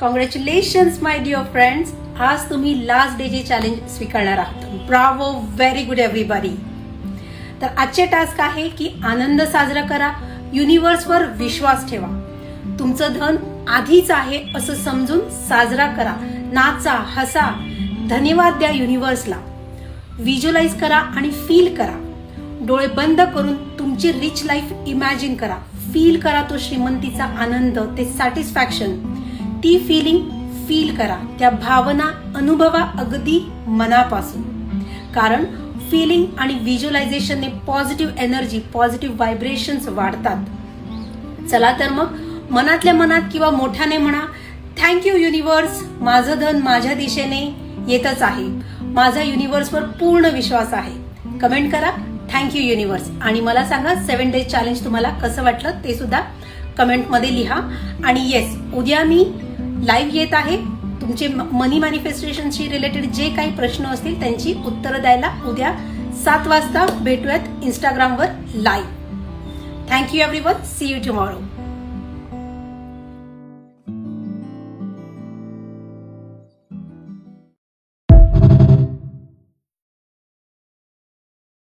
Congratulations my dear friends आज तुम्ही last day जे चॅलेंज स्वीकारणार आहात. ब्रावो व्हेरी गुड एव्हरीबडी तर आजचे टास्क आहे की आनंद साजरा करा युनिव्हर्सवर विश्वास ठेवा. तुमचं धन आधीच आहे असं समजून साजरा करा. नाचा हसा धन्यवाद द्या युनिव्हर्सला व्हिज्युलाइज करा आणि फील करा. डोळे बंद करून तुमची रिच लाईफ इमॅजिन करा. फील करा तो श्रीमंतीचा आनंद ते सॅटिस्फॅक्शन ती फिलिंग फील करा. त्या भावना अनुभवा अगदी मनापासून. कारण फिलिंग आणि व्हिज्युअलायझेशनने पॉझिटिव्ह एनर्जी पॉझिटिव्ह व्हायब्रेशन्स वाढतात. चला तर मग मनातल्या मनात किंवा मोठ्याने म्हणा थँक्यू युनिव्हर्स माझं धन माझ्या दिशेने येतच आहे. माझा युनिव्हर्सवर पूर्ण विश्वास आहे. कमेंट करा थँक्यू युनिव्हर्स आणि मला सांगा सेव्हन डेज चॅलेंज तुम्हाला कसं वाटलं ते सुद्धा कमेंटमध्ये लिहा. आणि येस उद्या मी लाईव्ह येत आहे. तुमचे मनी मॅनिफेस्टेशनशी रिलेटेड जे काही प्रश्न असतील त्यांची उत्तरं द्यायला उद्या सात वाजता भेटूयात इंस्टाग्रामवर live thank you every one see you tomorrow